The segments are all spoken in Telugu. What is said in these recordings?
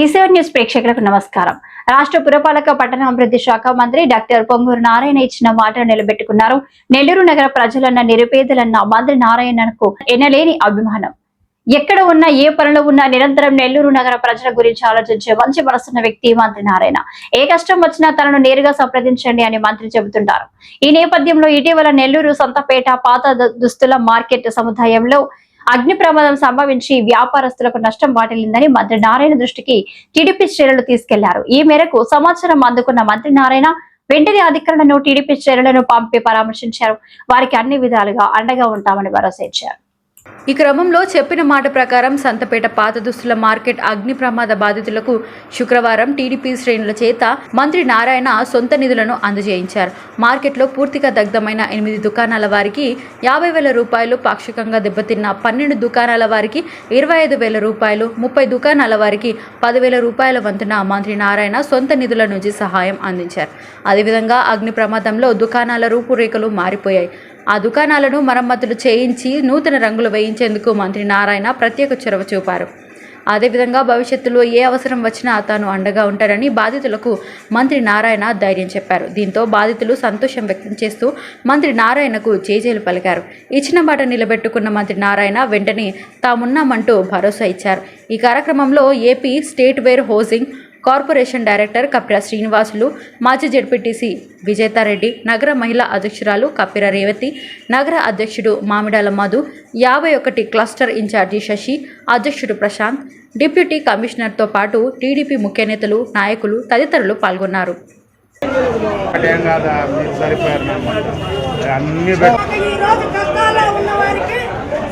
డిసిఆర్ న్యూస్ ప్రేక్షకులకు నమస్కారం. రాష్ట్ర పురపాలక పట్టణాభివృద్ధి శాఖ మంత్రి డాక్టర్ పొంగూరు నారాయణ ఇచ్చిన మాటను నిలబెట్టుకున్నారు. నెల్లూరు నగర ప్రజలన్న నిరుపేదలన్న మంత్రి నారాయణకు ఎనలేని అభిమానం. ఎక్కడ ఉన్నా ఏ పనిలో ఉన్నా నిరంతరం నెల్లూరు నగర ప్రజల గురించి ఆలోచించే మంచి మనసున్న వ్యక్తి మంత్రి నారాయణ. ఏ కష్టం వచ్చినా తనను నేరుగా సంప్రదించండి అని మంత్రి చెబుతుంటారు. ఈ నేపథ్యంలో ఇటీవల నెల్లూరు సొంతపేట పాత దుస్తుల మార్కెట్ సముదాయంలో అగ్ని ప్రమాదం సంభవించి వ్యాపారస్తులకు నష్టం వాటిల్లిందని మంత్రి నారాయణ దృష్టికి టీడీపీ శ్రేణులు తీసుకెళ్ళారు. ఈ మేరకు సమాచారం అందుకున్న మంత్రి నారాయణ వెంటనే అధికారులను టీడీపీ శ్రేణులను పంపి పరామర్శించారు. వారికి అన్ని విధాలుగా అండగా ఉంటామని భరోసా ఇచ్చారు. ఈ క్రమంలో చెప్పిన మాట ప్రకారం సంతపేట పాత దుస్తుల మార్కెట్ అగ్ని ప్రమాద బాధితులకు శుక్రవారం టీడీపీ శ్రేణుల చేత మంత్రి నారాయణ సొంత నిధులను అందజేయించారు. మార్కెట్లో పూర్తిగా దగ్ధమైన ఎనిమిది దుకాణాల వారికి యాభై వేల రూపాయలు పాక్షికంగా దెబ్బతిన్న పన్నెండు దుకాణాల వారికి ఇరవై ఐదు వేల రూపాయలు ముప్పై దుకాణాల వారికి పదివేల రూపాయల వంతున మంత్రి నారాయణ సొంత నిధుల నుంచి సహాయం అందించారు. అదేవిధంగా అగ్ని ప్రమాదంలో దుకాణాల రూపురేఖలు మారిపోయాయి. ఆ దుకాణాలను మరమ్మతులు చేయించి నూతన రంగులు వేయించేందుకు మంత్రి నారాయణ ప్రత్యేక చొరవ చూపారు. అదేవిధంగా భవిష్యత్తులో ఏ అవసరం వచ్చినా తాను అండగా ఉంటారని బాధితులకు మంత్రి నారాయణ ధైర్యం చెప్పారు. దీంతో బాధితులు సంతోషం వ్యక్తం చేస్తూ మంత్రి నారాయణకు చేజేలు పలికారు. ఇచ్చిన మాట నిలబెట్టుకున్న మంత్రి నారాయణ వెంటనే తామున్నామంటూ భరోసా ఇచ్చారు. ఈ కార్యక్రమంలో AP state warehousing corporation director Kappira Srinivasulu మాజీ జడ్పీటీసీ విజేతారెడ్డి నగర మహిళా అధ్యక్షురాలు కప్పిర రేవతి నగర అధ్యక్షుడు మామిడాల మధు యాభై ఒకటి క్లస్టర్ ఇన్ఛార్జి శశి అధ్యక్షుడు ప్రశాంత్ డిప్యూటీ కమిషనర్తో పాటు టీడీపీ ముఖ్య నేతలు నాయకులు తదితరులు పాల్గొన్నారు.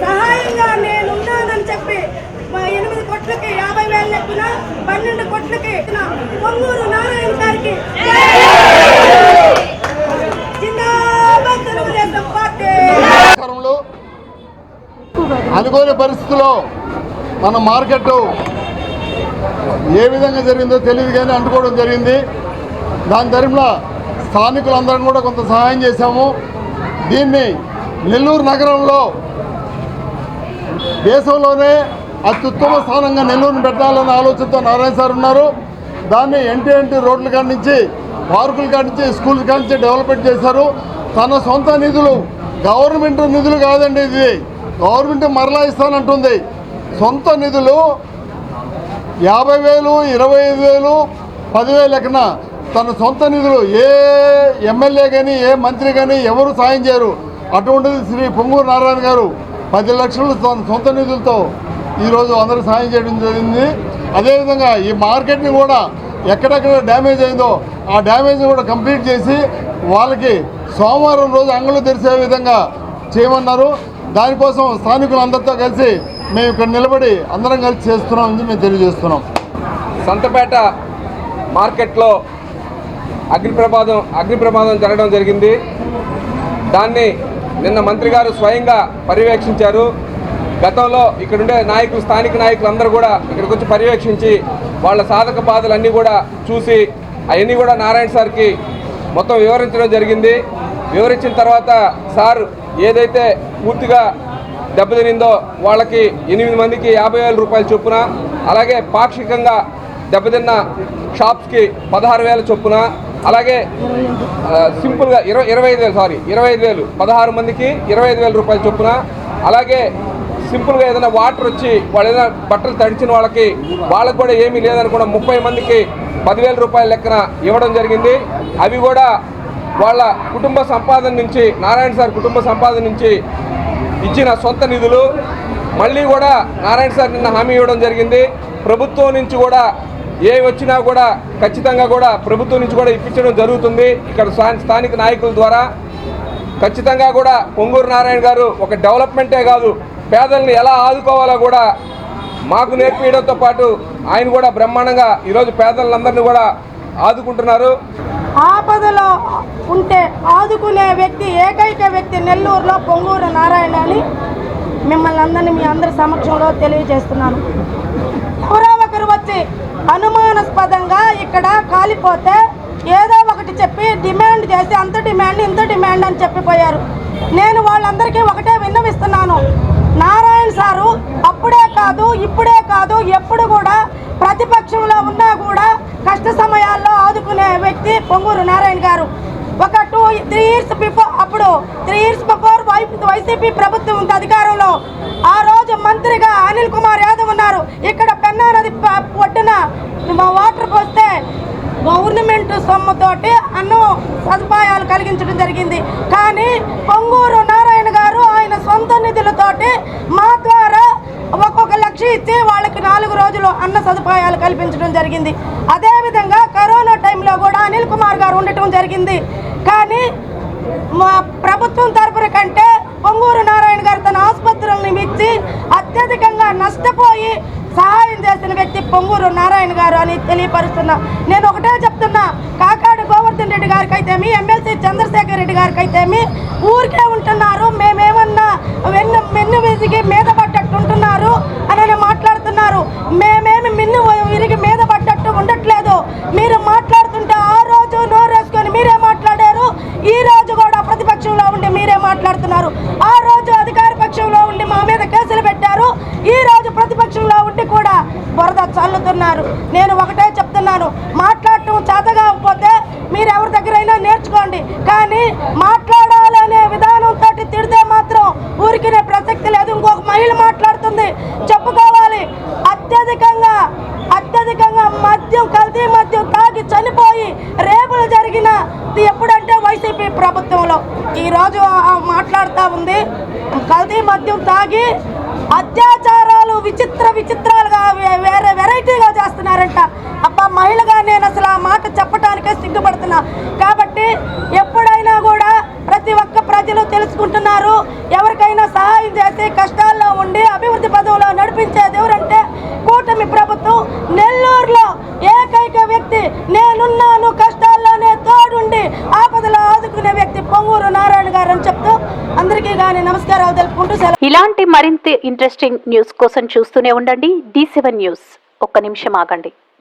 సహాయంగా చెప్పి మా ఎనిమిది కొట్లకి యాభై వేల లెక్కన పన్నెండు కోట్లకి పొంగూరు నారాయణ గారికి అనుకోని పరిస్థితుల్లో మన మార్కెట్ ఏ విధంగా జరిగిందో తెలియదు కానీ అంటుకోవడం జరిగింది. దాని తరంలో స్థానికులందరం కూడా కొంత సహాయం చేశాము. దీన్ని నెల్లూరు నగరంలో దేశంలోనే అత్యుత్తమ స్థానంగా నెల్లూరుని పెట్టాలన్న ఆలోచనతో నారాయణ సార్ ఉన్నారు. దాన్ని ఎన్టీ ఎన్టీ రోడ్ల కాడి నుంచి పార్కుల కాడి నుంచి స్కూల్ కాడి నుంచి డెవలప్మెంట్ చేశారు. తన సొంత నిధులు గవర్నమెంట్ నిధులు కాదండి ఇది. గవర్నమెంట్ మరలా ఇస్తానంటుంది. సొంత నిధులు యాభై వేలు ఇరవై ఐదు వేలు పదివేలు లెక్కన తన సొంత నిధులు ఏ ఎమ్మెల్యే కానీ ఏ మంత్రి కానీ ఎవరు సాయం చేయరు. అటువంటిది శ్రీ పొంగూరు నారాయణ గారు పది లక్షలు తన సొంత నిధులతో ఈరోజు అందరూ సాయం చేయడం జరిగింది. అదేవిధంగా ఈ మార్కెట్ని కూడా ఎక్కడెక్కడ డ్యామేజ్ అయిందో ఆ డ్యామేజ్ని కూడా కంప్లీట్ చేసి వాళ్ళకి సోమవారం రోజు అంగళ్ళు తెరిసే విధంగా చేయమన్నారు. దానికోసం స్థానికులందరితో కలిసి మేము ఇక్కడ నిలబడి అందరం కలిసి చేస్తున్నామని మేము తెలియజేస్తున్నాం. సంతపేట మార్కెట్లో అగ్ని ప్రమాదం అగ్ని ప్రమాదం జరగడం జరిగింది. దాన్ని నిన్న మంత్రి గారు స్వయంగా పర్యవేక్షించారు. గతంలో ఇక్కడుండే నాయకులు స్థానిక నాయకులు అందరూ కూడా ఇక్కడికి వచ్చి పర్యవేక్షించి వాళ్ళ సాధక బాధలన్నీ కూడా చూసి అవన్నీ కూడా నారాయణ సార్కి మొత్తం వివరించడం జరిగింది. వివరించిన తర్వాత సార్ ఏదైతే పూర్తిగా దెబ్బతినిందో వాళ్ళకి ఎనిమిది మందికి యాభై వేల రూపాయల చొప్పున అలాగే పాక్షికంగా దెబ్బతిన్న షాప్స్కి పదహారు వేల చొప్పున అలాగే సింపుల్గా ఇరవై ఇరవై ఐదు వేలు సారీ ఇరవై ఐదు వేలు పదహారు మందికి ఇరవై ఐదు వేల రూపాయల చొప్పున అలాగే సింపుల్గా ఏదైనా వాటర్ వచ్చి వాళ్ళు ఏదైనా బట్టలు తడిచిన వాళ్ళకి వాళ్ళకి కూడా ఏమీ లేదనుకున్న ముప్పై మందికి పదివేల రూపాయల లెక్కన ఇవ్వడం జరిగింది. అవి కూడా వాళ్ళ కుటుంబ సంపాదన నుంచి నారాయణ సార్ కుటుంబ సంపాదన నుంచి ఇచ్చిన సొంత నిధులు మళ్ళీ కూడా నారాయణ సార్ నిన్న హామీ ఇవ్వడం జరిగింది. ప్రభుత్వం నుంచి కూడా ఏ వచ్చినా కూడా ఖచ్చితంగా కూడా ప్రభుత్వం నుంచి కూడా ఇప్పించడం జరుగుతుంది. ఇక్కడ స్థానిక నాయకుల ద్వారా ఖచ్చితంగా కూడా పొంగూరు నారాయణ గారు ఒక డెవలప్మెంటే కాదు పేదల్ని ఎలా ఆదుకోవాలో కూడా మాకు నేర్పించడంతో పాటు ఆయన కూడా బ్రహ్మాండంగా ఈరోజు పేదలందరినీ కూడా ఆదుకుంటున్నారు. ఆపదలో ఉంటే ఆదుకునే వ్యక్తి ఏకైక వ్యక్తి నెల్లూరులో పొంగూరు నారాయణ అని మిమ్మల్ని అందరినీ మీ అందరి సమక్షంలో తెలియజేస్తున్నాను. ఎవరో ఒకరు వచ్చి అనుమానాస్పదంగా ఇక్కడ కాలిపోతే ఏదో ఒకటి చెప్పి డిమాండ్ చేసి అంత డిమాండ్ ఇంత డిమాండ్ అని చెప్పిపోయారు. నేను వాళ్ళందరికీ ఒకటే విన్నవిస్తున్నాను. నారాయణ సారు అప్పుడే కాదు ఇప్పుడే కాదు ఎప్పుడు కూడా ప్రతిపక్షంలో ఉన్నా కూడా కష్ట సమయాల్లో ఆదుకునే వ్యక్తి పొంగూరు నారాయణ గారు. ఒక టూ త్రీ ఇయర్స్ బిఫోర్ అప్పుడు త్రీ ఇయర్స్ బిఫోర్ వైసీపీ ప్రభుత్వం ఉంది అధికారంలో. ఆ రోజు మంత్రిగా అనిల్ కుమార్ యాదవ్ ఉన్నారు. ఇక్కడ పెన్నా నది ఒడ్డున మా వాటర్ పోస్తే గవర్నమెంట్ సొమ్ముతోటి అన్నం సదుపాయాలు కలిగించడం జరిగింది. కానీ పొంగూరు నారాయణ గారు ఆయన సొంత నిధులతోటి మా ద్వారా ఒక్కొక్క లక్ష ఇచ్చి వాళ్ళకి నాలుగు రోజులు అన్న సదుపాయాలు కల్పించడం జరిగింది. అదేవిధంగా కరోనా టైంలో కూడా అనిల్ కుమార్ గారు ఉండటం జరిగింది. కానీ మా ప్రభుత్వం తరపున కంటే పొంగూరు నారాయణ గారు తన ఆసుపత్రులను ఇచ్చి అత్యధిక నష్టపోయి సహాయం చేసిన వ్యక్తి పొంగూరు నారాయణ గారు అని తెలియపరుస్తున్నా. నేను ఒకటే చెప్తున్నా కాకాడు గోవర్ధన్ రెడ్డి గారికి అయితేమి ఎమ్మెల్సీ చంద్రశేఖర్ రెడ్డి గారికి అయితేమి ఊరికే ఉంటున్నా కానీ మాట్లాడాలనే విధానంతో తిడితే మాత్రం ఊరికినే ప్రసక్తి లేదు. ఇంకొక మహిళ మాట్లాడుతుంది. చెప్పుకోవాలి. అత్యధికంగా అత్యధికంగా మద్యం కల్తీ మద్యం తాగి చనిపోయి రేపులు జరిగిన ఎప్పుడంటే వైసీపీ ప్రభుత్వంలో. ఈరోజు మాట్లాడుతూ ఉంది. కల్తీ మద్యం తాగి అత్యాచారాలు విచిత్ర విచిత్రాలుగా వే- వేరే వెరైటీగా చేస్తున్నారంట. అబ్బా మహిళగా నేను అసలు ఆ మాట చెప్పడానికే సిగ్గుపడుతున్నా. కాబట్టి ఎప్పుడైనా కూడా ప్రతి ఒక్క ప్రజలు తెలుసుకుంటున్నారు. ఎవరికైనా సహాయం చేసి కష్టాల్లో ఉండి అభివృద్ధి పదవులో నడిపించేది ఎవరంటే కూటమి ప్రభుత్వం. నెల్లూరులో ఏకైక వ్యక్తి నేనున్నాను కష్టాల్లోనే తోడుండి ఆపదలో ఆదుకునే వ్యక్తి పొంగూరు నారాయణ గారు అని చెప్తూ అందరికీ కానీ నమస్కారాలు తెలుపుకుంటూ ఇలాంటి మరింత ఇంట్రెస్టింగ్ న్యూస్ కోసం చూస్తూనే ఉండండి. D seven news. ఒక్క నిమిషం ఆగండి.